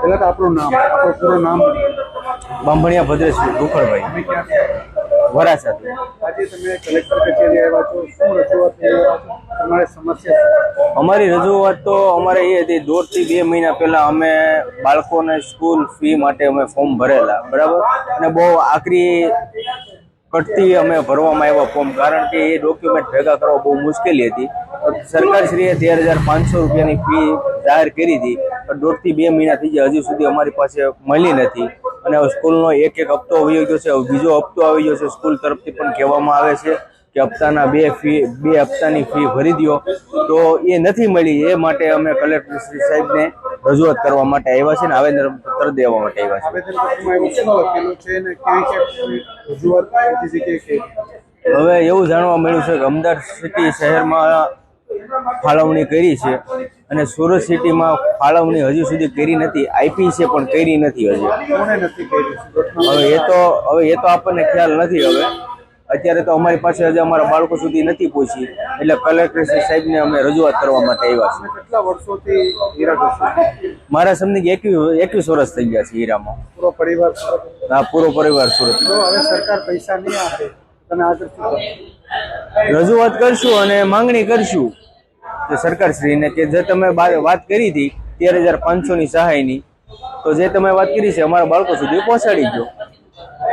પહેલા તો આપણું નામ આપણું પૂરું નામ બાંભણિયા ભદ્રેશ ગોખળભાઈ વરાછા આજે તમે કલેક્ટર કચેરી આવ્યા છો. શું રજૂઆત તમારી સમસ્યા અમારી રજૂઆત તો અમારે એ હતી દોઢથી બે મહિના પહેલા અમે બાળકોને સ્કૂલ ફી માટે અમે ફોર્મ ભરેલા બરાબર? અને બહુ આકરી કટતી અમે ભરવામાં આવ્યા ફોર્મ કારણ કે એ ડોક્યુમેન્ટ ભેગા કરવા બહુ મુશ્કેલી હતી. સરકારશ્રીએ તેર હજાર પાંચસો રૂપિયાની ફી જાહેર કરી હતી. દોઢથી બે મહિના થઈ ગયા. હજુ સુધી અમારી પાસે મળી નથી. અને સ્કૂલનો એક એક હપ્તો આવી ગયો છે. બીજો હપ્તો આવી ગયો છે. સ્કૂલ તરફથી પણ કહેવામાં આવે છે કે હપ્તાના બે ફી બે હપ્તાની ફી ભરી દો તો એ નથી મળી. એ માટે અમે કલેક્ટર શ્રી સાહેબને રજૂઆત કરવા માટે આવ્યા છે ને આવેદન પત્ર દેવા માટે આવ્યા છે. હવે એવું જાણવા મળ્યું છે કે અમદાવાદ સિટી શહેરમાં ફાળવણી કરી છે. અને સુરત સિટીમાં ફાળવણી હજુ સુધી કરી નથી આઈપીસીએ પણ કરી નથી હજી. હવે એ તો હવે એ તો આપણને ખ્યાલ નથી હવે. અત્યારે તો અમારી પાસે હજી અમારા બાળકો સુધી નથી પહોંચી. એટલે કલેક્ટર સાહેબને અમે રજૂઆત કરવા માટે આવ્યા છે કેટલા વર્ષોથી મારા સમજી એકવીસ એકવીસ વર્ષ થઈ ગયા છે હીરામાં. પૂરો પરિવાર હા પૂરો પરિવાર સુરત. હવે સરકાર પૈસા નહીં આપે. તમે આગળ રજૂઆત કરશું અને માંગણી કરશું. કે સરકારશ્રીને કે જે તમે વાત કરી હતી તેર હજાર પાંચસોની સહાયની, તો જે તમે વાત કરી છે, અમારા બાળકો સુધી પહોંચાડી દો